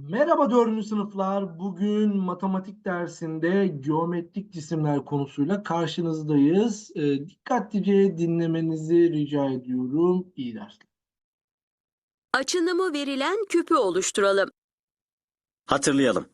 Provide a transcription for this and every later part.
Merhaba dördüncü sınıflar. Bugün matematik dersinde geometrik cisimler konusuyla karşınızdayız. Ee, dikkatlice dinlemenizi rica ediyorum. İyi dersler. Açınımı verilen küpü oluşturalım. Hatırlayalım.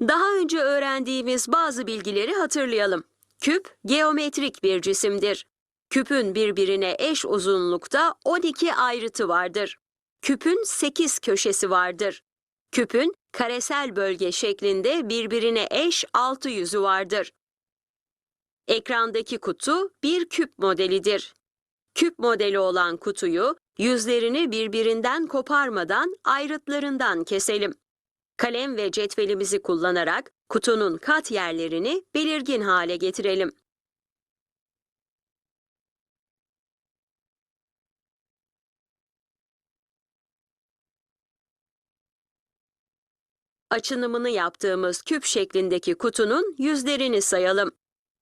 Daha önce öğrendiğimiz bazı bilgileri hatırlayalım. Küp geometrik bir cisimdir. Küpün birbirine eş uzunlukta 12 ayrıtı vardır. Küpün 8 köşesi vardır. Küpün karesel bölge şeklinde birbirine eş 6 yüzü vardır. Ekrandaki kutu bir küp modelidir. Küp modeli olan kutuyu yüzlerini birbirinden koparmadan ayrıtlarından keselim. Kalem ve cetvelimizi kullanarak kutunun kat yerlerini belirgin hale getirelim. Açınımını yaptığımız küp şeklindeki kutunun yüzlerini sayalım.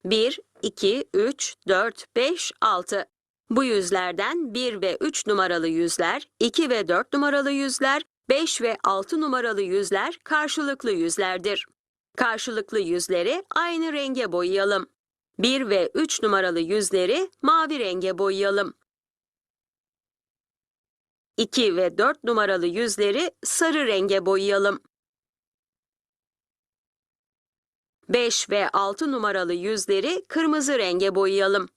1, 2, 3, 4, 5, 6. Bu yüzlerden 1 ve 3 numaralı yüzler, 2 ve 4 numaralı yüzler, 5 ve 6 numaralı yüzler karşılıklı yüzlerdir. Karşılıklı yüzleri aynı renge boyayalım. 1 ve 3 numaralı yüzleri mavi renge boyayalım. 2 ve 4 numaralı yüzleri sarı renge boyayalım. 5 ve 6 numaralı yüzleri kırmızı renge boyayalım.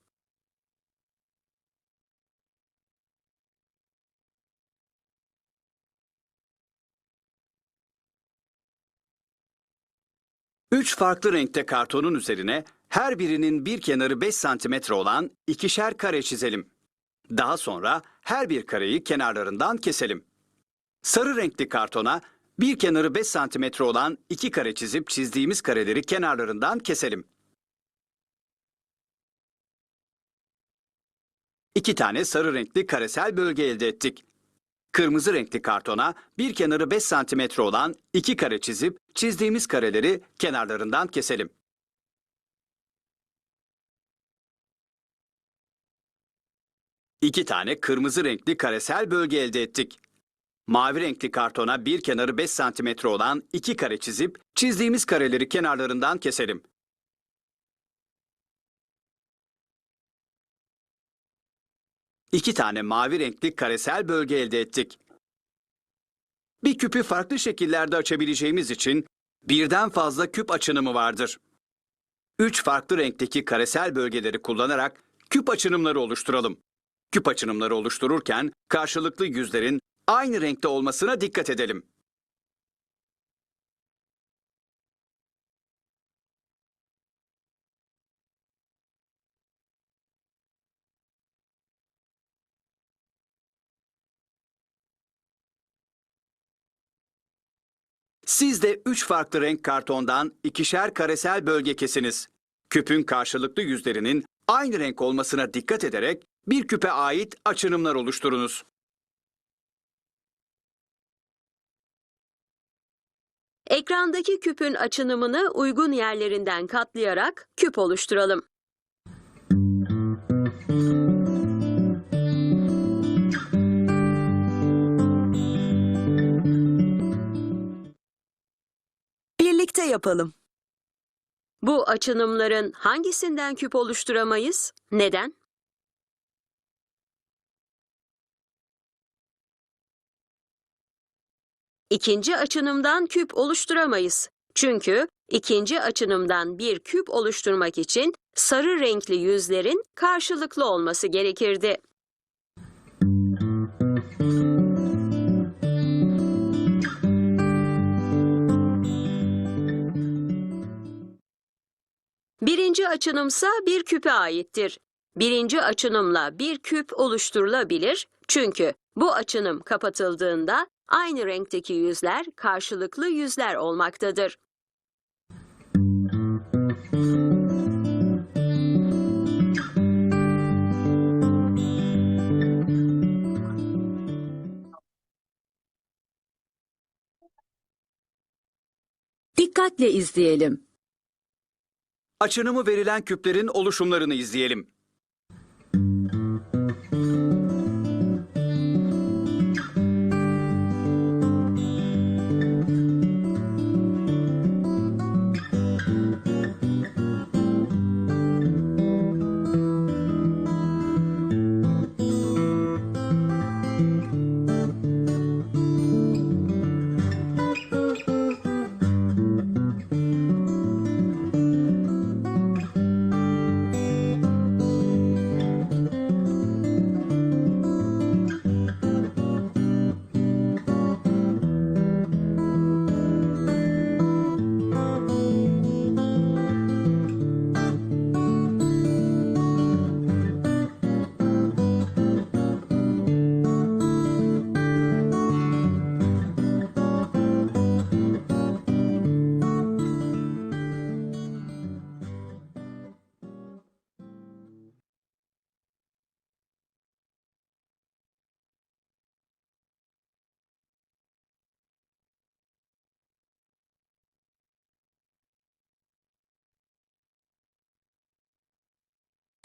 Üç farklı renkte kartonun üzerine her birinin bir kenarı 5 santimetre olan ikişer kare çizelim. Daha sonra her bir kareyi kenarlarından keselim. Sarı renkli kartona bir kenarı 5 santimetre olan iki kare çizip çizdiğimiz kareleri kenarlarından keselim. İki tane sarı renkli karesel bölge elde ettik. Kırmızı renkli kartona bir kenarı 5 santimetre olan iki kare çizip çizdiğimiz kareleri kenarlarından keselim. İki tane kırmızı renkli karesel bölge elde ettik. Mavi renkli kartona bir kenarı 5 santimetre olan iki kare çizip çizdiğimiz kareleri kenarlarından keselim. İki tane mavi renkli karesel bölge elde ettik. Bir küpü farklı şekillerde açabileceğimiz için birden fazla küp açınımı vardır. Üç farklı renkteki karesel bölgeleri kullanarak küp açınımları oluşturalım. Küp açınımları oluştururken karşılıklı yüzlerin aynı renkte olmasına dikkat edelim. Siz de üç farklı renk kartondan ikişer karesel bölge kesiniz. Küpün karşılıklı yüzlerinin aynı renk olmasına dikkat ederek bir küpe ait açınımlar oluşturunuz. Ekrandaki küpün açınımını uygun yerlerinden katlayarak küp oluşturalım. Birlikte yapalım. Bu açınımların hangisinden küp oluşturamayız? Neden? İkinci açınımdan küp oluşturamayız. Çünkü ikinci açınımdan bir küp oluşturmak için sarı renkli yüzlerin karşılıklı olması gerekirdi. Birinci açınımsa bir küpe aittir. Birinci açınımla bir küp oluşturulabilir çünkü bu açınım kapatıldığında aynı renkteki yüzler karşılıklı yüzler olmaktadır. Dikkatle izleyelim. Açınımı verilen küplerin oluşumlarını izleyelim.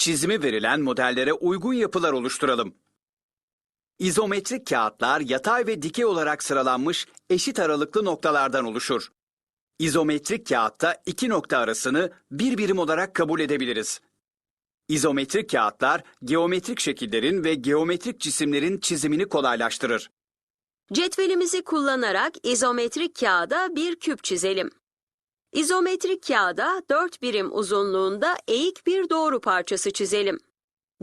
Çizimi verilen modellere uygun yapılar oluşturalım. İzometrik kağıtlar yatay ve dikey olarak sıralanmış eşit aralıklı noktalardan oluşur. İzometrik kağıtta iki nokta arasını bir birim olarak kabul edebiliriz. İzometrik kağıtlar geometrik şekillerin ve geometrik cisimlerin çizimini kolaylaştırır. Cetvelimizi kullanarak izometrik kağıda bir küp çizelim. İzometrik kağıda 4 birim uzunluğunda eğik bir doğru parçası çizelim.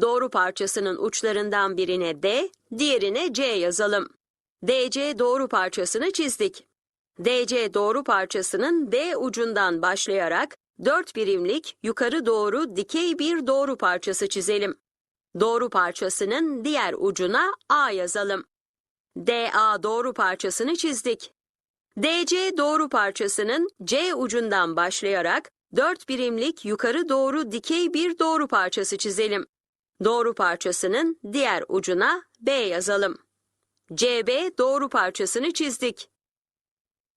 Doğru parçasının uçlarından birine D, diğerine C yazalım. DC doğru parçasını çizdik. DC doğru parçasının D ucundan başlayarak 4 birimlik yukarı doğru dikey bir doğru parçası çizelim. Doğru parçasının diğer ucuna A yazalım. DA doğru parçasını çizdik. DC doğru parçasının C ucundan başlayarak 4 birimlik yukarı doğru dikey bir doğru parçası çizelim. Doğru parçasının diğer ucuna B yazalım. CB doğru parçasını çizdik.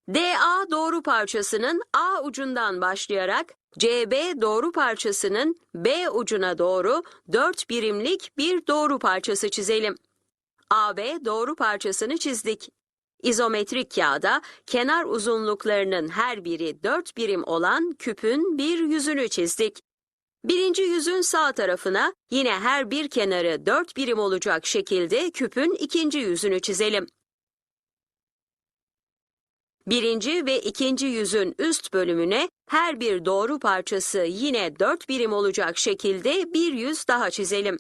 DA doğru parçasının A ucundan başlayarak CB doğru parçasının B ucuna doğru 4 birimlik bir doğru parçası çizelim. AB doğru parçasını çizdik. İzometrik kağıda kenar uzunluklarının her biri 4 birim olan küpün bir yüzünü çizdik. Birinci yüzün sağ tarafına yine her bir kenarı 4 birim olacak şekilde küpün ikinci yüzünü çizelim. Birinci ve ikinci yüzün üst bölümüne her bir doğru parçası yine 4 birim olacak şekilde bir yüz daha çizelim.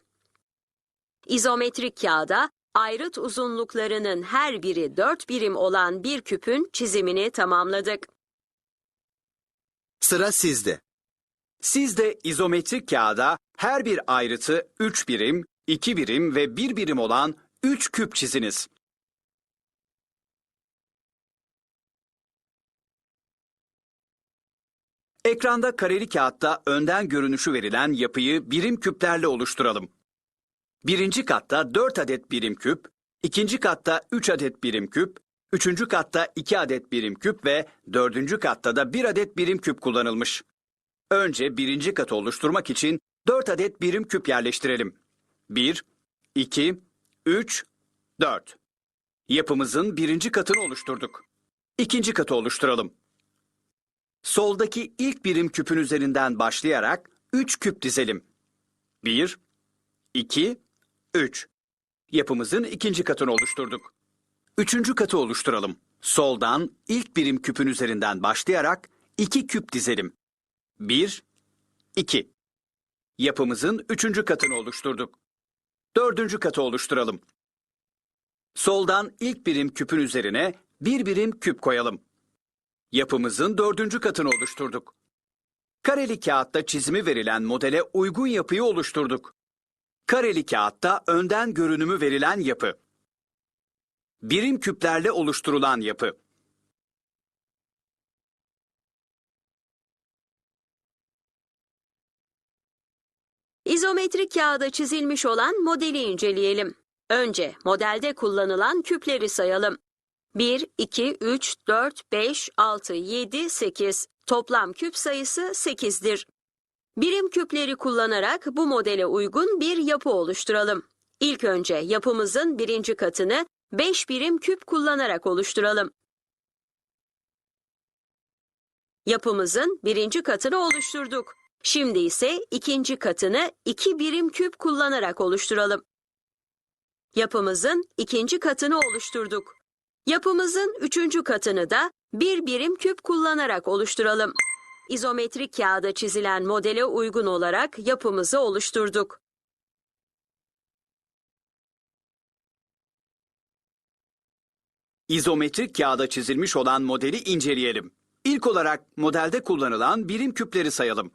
İzometrik kağıda ayrıt uzunluklarının her biri 4 birim olan bir küpün çizimini tamamladık. Sıra sizde. Siz de izometrik kağıda her bir ayrıtı 3 birim, 2 birim ve 1 birim olan 3 küp çiziniz. Ekranda kareli kağıtta önden görünüşü verilen yapıyı birim küplerle oluşturalım. Birinci katta 4 adet birim küp, ikinci katta 3 adet birim küp, üçüncü katta 2 adet birim küp ve dördüncü katta da 1 adet birim küp kullanılmış. Önce birinci katı oluşturmak için 4 adet birim küp yerleştirelim. 1, 2, 3, 4. Yapımızın birinci katını oluşturduk. İkinci katı oluşturalım. Soldaki ilk birim küpün üzerinden başlayarak 3 küp dizelim. 1, 2, 3. Yapımızın ikinci katını oluşturduk. Üçüncü katı oluşturalım. Soldan ilk birim küpün üzerinden başlayarak 2 küp dizelim. 1, 2. Yapımızın üçüncü katını oluşturduk. Dördüncü katı oluşturalım. Soldan ilk birim küpün üzerine bir birim küp koyalım. Yapımızın dördüncü katını oluşturduk. Kareli kağıtta çizimi verilen modele uygun yapıyı oluşturduk. Kareli kağıtta önden görünümü verilen yapı. Birim küplerle oluşturulan yapı. İzometrik kağıda çizilmiş olan modeli inceleyelim. Önce modelde kullanılan küpleri sayalım. 1, 2, 3, 4, 5, 6, 7, 8. Toplam küp sayısı 8'dir. Birim küpleri kullanarak bu modele uygun bir yapı oluşturalım. İlk önce yapımızın birinci katını 5 birim küp kullanarak oluşturalım. Yapımızın birinci katını oluşturduk. Şimdi ise ikinci katını 2 birim küp kullanarak oluşturalım. Yapımızın ikinci katını oluşturduk. Yapımızın üçüncü katını da bir birim küp kullanarak oluşturalım. İzometrik kağıda çizilen modele uygun olarak yapımızı oluşturduk. İzometrik kağıda çizilmiş olan modeli inceleyelim. İlk olarak modelde kullanılan birim küpleri sayalım.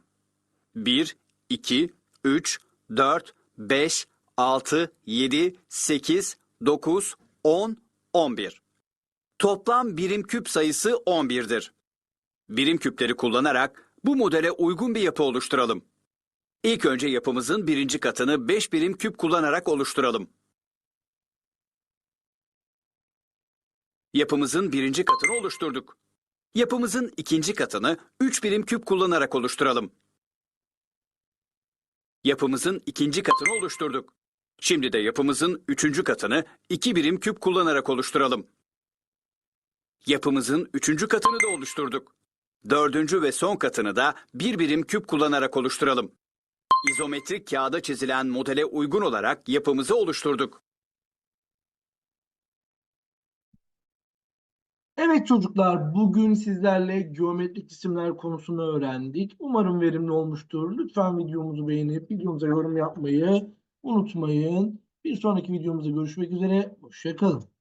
1, 2, 3, 4, 5, 6, 7, 8, 9, 10, 11. Toplam birim küp sayısı 11'dir. Birim küpleri kullanarak bu modele uygun bir yapı oluşturalım. İlk önce yapımızın birinci katını 5 birim küp kullanarak oluşturalım. Yapımızın birinci katını oluşturduk. Yapımızın ikinci katını 3 birim küp kullanarak oluşturalım. Yapımızın ikinci katını oluşturduk. Şimdi de yapımızın üçüncü katını iki birim küp kullanarak oluşturalım. Yapımızın üçüncü katını da oluşturduk. Dördüncü ve son katını da bir birim küp kullanarak oluşturalım. İzometrik kağıda çizilen modele uygun olarak yapımızı oluşturduk. Evet çocuklar, bugün sizlerle geometrik cisimler konusunu öğrendik. Umarım verimli olmuştur. Lütfen videomuzu beğenip videomuza yorum yapmayı unutmayın. Bir sonraki videomuzda görüşmek üzere. Hoşça kalın.